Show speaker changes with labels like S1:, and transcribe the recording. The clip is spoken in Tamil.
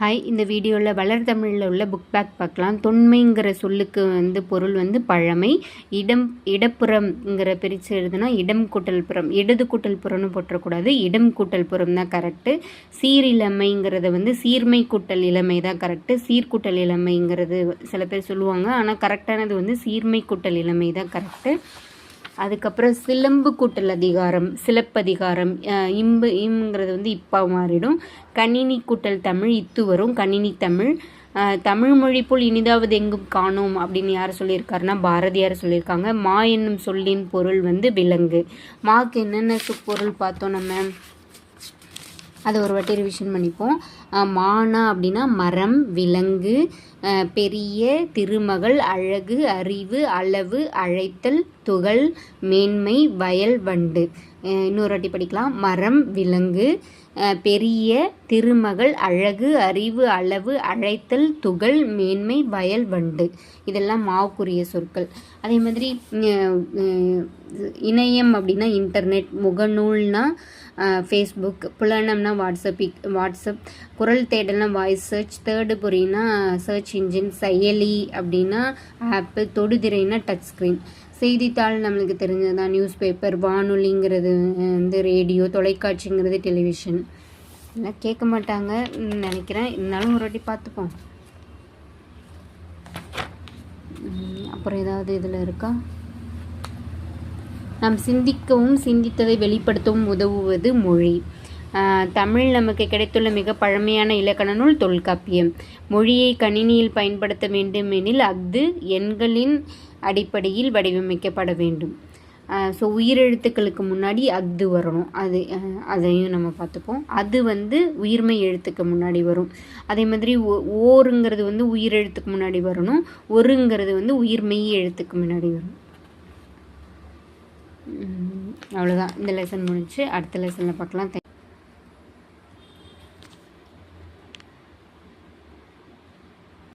S1: ஹாய் இந்த வீடியோவில் வளர் தமிழில் உள்ள புக் பேக் பார்க்கலாம். தொன்மைங்கிற சொல்லுக்கு வந்து பொருள் வந்து பழமை. இடம் இடப்புறம்ங்கிற பிரித்து எழுதுனா இடம் கூட்டல் புறம். இடது கூட்டல் புறம்னு போட்டக்கூடாது இடம் கூட்டல் புறம் தான் கரெக்டு சீரிழமைங்கிறத வந்து சீர்மை கூட்டல் இளமை தான் கரெக்டு சீர்கூட்டல் இளமைங்கிறது சில பேர் சொல்லுவாங்க. ஆனால் கரெக்டானது வந்து சீர்மை கூட்டல் இளமை தான் கரெக்டு அதுக்கப்புறம் சிலம்பு கூட்டல் அதிகாரம் சிலப்பதிகாரம் இம்பு இம்ங்கிறது வந்து இப்பா மாறிடும். கணினி கூட்டல் தமிழ் இத்து வரும். கணினி தமிழ். தமிழ் மொழி போல் இனிதாவது எங்கும் காணோம் அப்படின்னு யார் சொல்லியிருக்காருன்னா பாரதியார் சொல்லியிருக்காங்க. மா என்னும் சொல்லின் பொருள் வந்து விலங்கு. மாக்கு என்னென்ன பொருள் பார்த்தோம் நம்ம? அதை ஒரு வாட்டி ரிவிஷன் பண்ணிப்போம். மானா அப்படின்னா மரம் விலங்கு பெரிய திருமகள் அழகு அறிவு அளவு அழைத்தல் துகள் மேன்மை வயல் வண்டு. இன்னொரு வாட்டி படிக்கலாம். மரம் விலங்கு பெரிய திருமகள் அழகு அறிவு அளவு அழைத்தல் துகள் மேன்மை வயல் வண்டு. இதெல்லாம் மாவுக்குரிய சொற்கள். அதே மாதிரி இணையம் அப்படின்னா இன்டர்நெட் முகநூல்னா ஃபேஸ்புக் புலனம்னா வாட்ஸ்அப் வாட்ஸ்அப் குரல் தேடல்னா வாய்ஸ் சர்ச் தேர்டு பொறினா சர்ச் இன்ஜின் செயலி அப்படின்னா ஆப்பு தொடுதிரைனா டச் ஸ்க்ரீன் செய்தித்தாள் நம்மளுக்கு தெரிஞ்சதான் நியூஸ் பேப்பர் வானொலிங்கிறது வந்து ரேடியோ தொலைக்காட்சிங்கிறது டெலிவிஷன் எல்லாம் கேட்க மாட்டாங்க நினைக்கிறேன். இருந்தாலும் ஒரு வாட்டி பார்த்துப்போம். அப்புறம் ஏதாவது இதில் இருக்கா? நாம் சிந்திக்கவும் சிந்தித்ததை வெளிப்படுத்தவும் உதவுவது மொழி. தமிழ் நமக்கு கிடைத்துள்ள மிக பழமையான இலக்கண நூல் தொல்காப்பியம். மொழியை கணினியில் பயன்படுத்த வேண்டுமெனில் அஃது எண்களின் அடிப்படையில் வடிவமைக்கப்பட வேண்டும். ஸோ உயிரெழுத்துக்களுக்கு முன்னாடி அஃது வரணும். அது அதையும் நம்ம பார்த்துப்போம். அது வந்து உயிர்மை எழுத்துக்கு முன்னாடி வரும். அதே மாதிரி ஓ- ஓருங்கிறது வந்து உயிரெழுத்துக்கு முன்னாடி வரணும். ஒருங்கிறது வந்து உயிர்மெய் எழுத்துக்கு முன்னாடி வரும். அவ்வளோதான் இந்த லெசன் முடிஞ்சு அடுத்த லெசனில் பார்க்கலாம்.